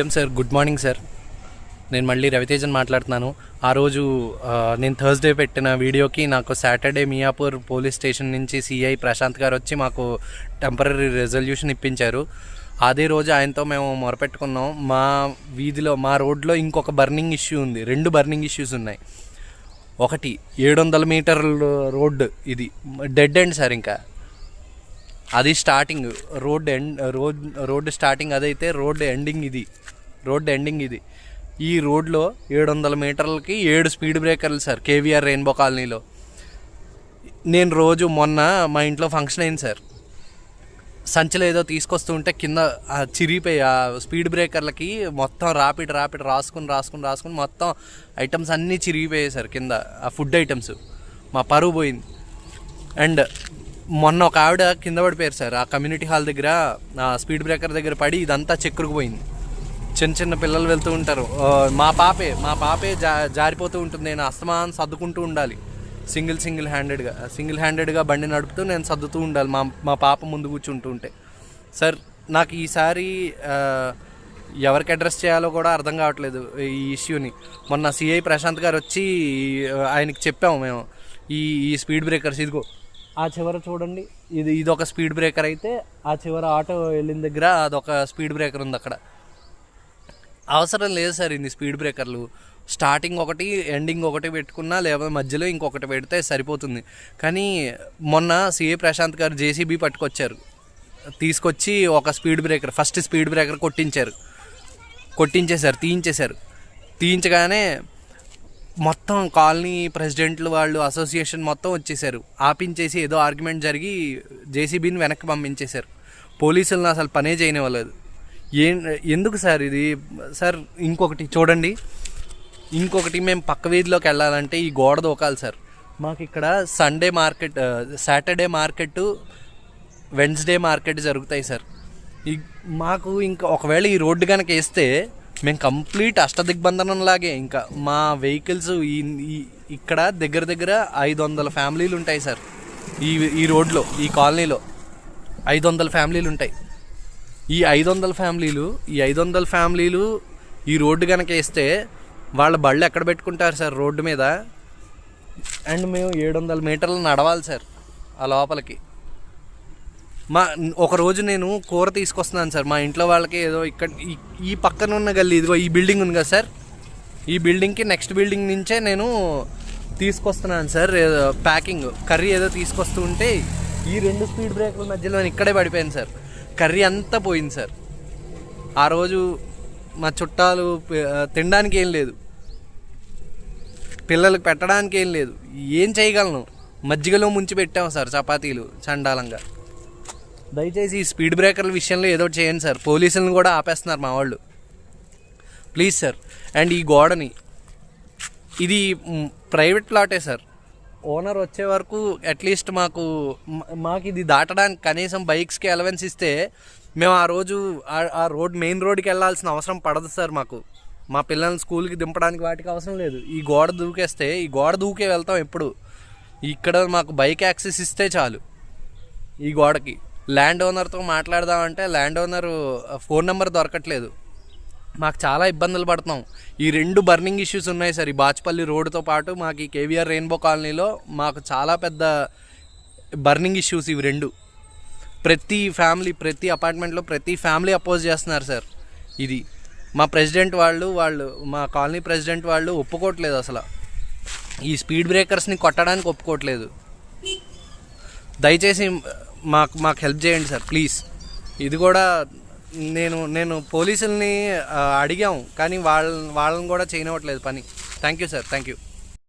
ఏం sir? Good morning sir. నేను మళ్ళీ రవితేజన్ మాట్లాడుతున్నాను. ఆ రోజు నేను థర్స్డే పెట్టిన వీడియోకి నాకు సాటర్డే మియాపూర్ పోలీస్ స్టేషన్ నుంచి సిఐ ప్రశాంత్ గారు వచ్చి మాకు టెంపరీ రెజల్యూషన్ ఇప్పించారు. అదే రోజు ఆయనతో మేము మొరపెట్టుకున్నాం. మా వీధిలో మా రోడ్లో ఇంకొక బర్నింగ్ ఇష్యూ ఉంది. రెండు బర్నింగ్ ఇష్యూస్ ఉన్నాయి. ఒకటి ఏడు వందల మీటర్ల రోడ్డు ఇది. డెడ్ ఎండ్ సార్ ఇంకా. అది starting road end road road starting అదైతే రోడ్ ఎండింగ్ ఇది. రోడ్ ఎండింగ్ ఇది. ఈ రోడ్లో ఏడు వందల మీటర్లకి ఏడు స్పీడ్ బ్రేకర్లు సార్ కేవీఆర్ రెయిన్బో కాలనీలో. నేను రోజు మొన్న మా ఇంట్లో ఫంక్షన్ అయింది సార్. సంచిలో ఏదో తీసుకొస్తూ ఉంటే కింద చిరిగిపోయి ఆ స్పీడ్ బ్రేకర్లకి మొత్తం రాపిడ్ రాపిడ్ రాసుకుని రాసుకుని రాసుకుని మొత్తం ఐటమ్స్ అన్నీ చిరిగిపోయాయి సార్ కింద ఆ ఫుడ్ ఐటమ్స్ మా పరువు పోయింది. అండ్ మొన్న ఒక ఆవిడ కింద పడిపోయారు సార్. ఆ కమ్యూనిటీ హాల్ దగ్గర స్పీడ్ బ్రేకర్ దగ్గర పడి ఇదంతా చెక్కురుకుపోయింది చిన్న చిన్న పిల్లలు వెళ్తూ ఉంటారు. మా పాపే మా పాపే జా జారిపోతూ ఉంటుంది. నేను అస్తమాన్ సర్దుకుంటూ ఉండాలి. సింగిల్ సింగిల్ హ్యాండెడ్గా సింగిల్ హ్యాండెడ్గా బండి నడుపుతూ నేను సర్దుతూ ఉండాలి. మా మా పాప ముందు కూర్చుంటూ ఉంటే. సార్ నాకు ఈసారి ఎవరికి అడ్రస్ చేయాలో కూడా అర్థం కావట్లేదు ఈ ఇష్యూని. మొన్న సిఐ ప్రశాంత్ గారు వచ్చి ఆయనకి చెప్పాము మేము ఈ ఈ స్పీడ్ బ్రేకర్స్ ఇదిగో ఆ చివర చూడండి. ఇది ఇది ఒక స్పీడ్ బ్రేకర్ అయితే ఆ చివర ఆటో వెళ్ళిన దగ్గర అదొక స్పీడ్ బ్రేకర్ ఉంది అక్కడ. అవసరం లేదు సార్ ఇన్ని స్పీడ్ బ్రేకర్లు. స్టార్టింగ్ ఒకటి ఎండింగ్ ఒకటి పెట్టుకున్నా లేకపోతే మధ్యలో ఇంకొకటి పెడితే సరిపోతుంది. కానీ మొన్న సిఏ ప్రశాంత్ గారు జేసీబీ పట్టుకొచ్చారు. తీసుకొచ్చి ఒక speed breaker first speed breaker కొట్టించారు. కొట్టించేశారు తీయించేశారు. తీయించగానే మొత్తం కాలనీ ప్రెసిడెంట్లు వాళ్ళు అసోసియేషన్ మొత్తం వచ్చేసారు. ఆపించేసి ఏదో ఆర్గ్యుమెంట్ జరిగి జేసీబీని వెనక్కి పంపించేశారు. పోలీసులను అసలు పనే చేయనివ్వలేదు. ఏం ఎందుకు సార్ ఇది? సార్ ఇంకొకటి చూడండి. ఇంకొకటి మేము పక్క వీధిలోకి వెళ్ళాలంటే ఈ గోడ దూకాలి సార్. మాకు ఇక్కడ Sunday market Saturday market Wednesday market జరుగుతాయి సార్. ఈ మాకు ఇంకా ఒకవేళ ఈ రోడ్డు కనుక వేస్తే మేము కంప్లీట్ అష్టదిగ్బంధనం లాగే ఇంకా మా వెహికల్స్ ఈ ఇక్కడ దగ్గర దగ్గర ఐదు వందల ఫ్యామిలీలు ఉంటాయి సార్. ఈ ఈ రోడ్లో ఈ కాలనీలో ఐదు వందల ఫ్యామిలీలు ఉంటాయి. ఈ ఐదు వందల ఫ్యామిలీలు ఈ ఐదు వందల ఫ్యామిలీలు ఈ రోడ్డు కనుక వేస్తే వాళ్ళ బళ్ళు ఎక్కడ పెట్టుకుంటారు సార్ రోడ్డు మీద? అండ్ మేము ఏడు వందల మీటర్లు నడవాలి సార్ ఆ లోపలికి. మా ఒకరోజు నేను కూర తీసుకొస్తున్నాను సార్. మా ఇంట్లో వాళ్ళకి ఏదో ఇక్కడ ఈ పక్కన ఉన్న గల్లీ ఇదిగో ఈ బిల్డింగ్ ఉంది కదా సార్. ఈ బిల్డింగ్కి నెక్స్ట్ బిల్డింగ్ నుంచే నేను తీసుకొస్తున్నాను సార్. ఏదో ప్యాకింగ్ కర్రీ ఏదో తీసుకొస్తూ ఉంటే ఈ రెండు స్పీడ్ బ్రేకుల మధ్యలో నేను ఇక్కడే పడిపోయాను సార్. కర్రీ అంతా పోయింది సార్. ఆ రోజు మా చుట్టాలు తినడానికి ఏం లేదు. పిల్లలకు పెట్టడానికి ఏం లేదు. ఏం చేయగలను? మజ్జిగలో ముంచి పెట్టాము సార్ చపాతీలు చండాలంగా. దయచేసి ఈ స్పీడ్ బ్రేకర్ల విషయంలో ఏదో చేయండి సార్. పోలీసులను కూడా ఆపేస్తున్నారు మా వాళ్ళు. Please sir. అండ్ ఈ గోడని ఇది ప్రైవేట్ ప్లాటే సార్. ఓనర్ వచ్చే వరకు అట్లీస్ట్ మాకు మాకు ఇది దాటడానికి కనీసం బైక్స్కి అలవెన్స్ ఇస్తే మేము ఆ రోజు ఆ- ఆ రోడ్ మెయిన్ రోడ్కి వెళ్ళాల్సిన అవసరం పడదు సార్ మాకు. మా పిల్లల్ని స్కూల్కి దింపడానికి వాటికి అవసరం లేదు. ఈ గోడ దూకేస్తే ఈ గోడ దూకే వెళ్తాం ఎప్పుడు. ఇక్కడ మాకు బైక్ యాక్సెస్ ఇస్తే చాలు. ఈ గోడకి. ల్యాండ్ ఓనర్తో మాట్లాడదామంటే ల్యాండ్ ఓనర్ ఫోన్ నెంబర్ దొరకట్లేదు. మాకు చాలా ఇబ్బందులు పడుతున్నాం. ఈ రెండు బర్నింగ్ ఇష్యూస్ ఉన్నాయి సార్. ఈ బాచ్పల్లి రోడ్తో పాటు మాకు ఈ కేవీఆర్ రెయిన్బో కాలనీలో మాకు చాలా పెద్ద బర్నింగ్ ఇష్యూస్ ఇవి రెండు. ప్రతి ఫ్యామిలీ ప్రతి అపార్ట్మెంట్లో ప్రతి ఫ్యామిలీ అపోజ్ చేస్తున్నారు సార్. ఇది మా ప్రెసిడెంట్ వాళ్ళు వాళ్ళు మా కాలనీ ప్రెసిడెంట్ వాళ్ళు ఒప్పుకోవట్లేదు అసలు. ఈ స్పీడ్ బ్రేకర్స్ని కొట్టడానికి ఒప్పుకోవట్లేదు. దయచేసి మాకు మాకు హెల్ప్ చేయండి సార్ ప్లీజ్ ఇది కూడా నేను నేను పోలీసుల్ని అడిగాము అడిగాం కానీ వాళ్ళ వాళ్ళని కూడా చేయనివ్వట్లేదు పని. Thank you sir thank you